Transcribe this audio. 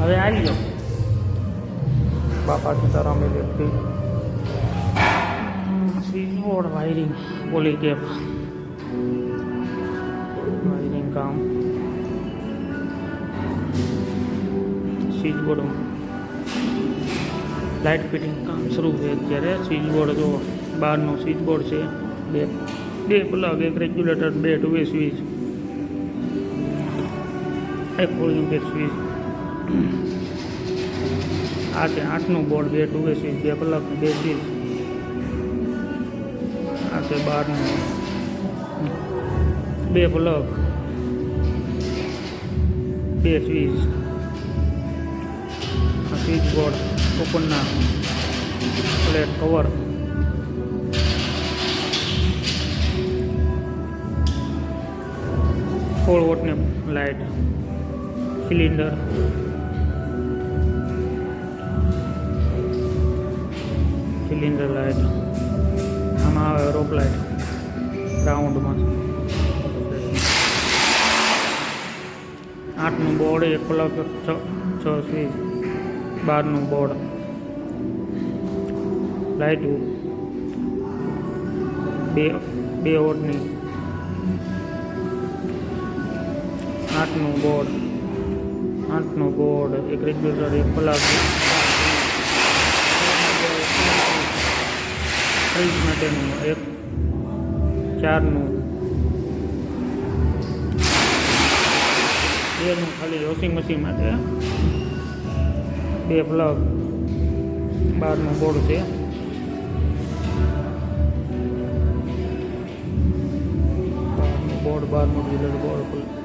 હવે આવી જાઓ. Bapa Sitaram electric switch board wiring Polycab wiring કામ. સ્વિચ બોર્ડ લાઇટ ફિટિંગ કામ શરૂ છે અત્યારે. સ્વિચ બોર્ડ જો બહારનો સ્વિચ બોર્ડ છે. બે બે પ્લગ એક રેગ્યુલેટર બે ટુ વે સ્વિચ એક ફોલ્ડિંગ બે સ્વિચ આ છે આઠનું બોર્ડ બે ટુ સ્વિચ બે કલાક બે સ્વિચ આ છે બારનું. બે પ્લગ બે સ્વિચ. આ સ્વિચ બોર્ડ ઉપરના પ્લેટ કવર. સોળ વોટની લાઇટ સિલિન્ડર. સિલિન્ડર લાઇટ આમાં આવે રોપ લાઇટ રાઉન્ડમાં આઠનું બોર્ડ એક પ્લગ છ સ્વિચ બારનું બોર્ડ લાઇટ બે બે ઓટની આઠનું બોર્ડ આઠનું બોર્ડ એક રેગ્યુલેટર એક પ્લગ ફ્રીજ માટેનું એક ચારનું. બેનું ખાલી વોશિંગ મશીન માટે. બે પ્લગ બારનું બોર્ડ છે. બોર્ડ બારનું ડીલર બોર્ડ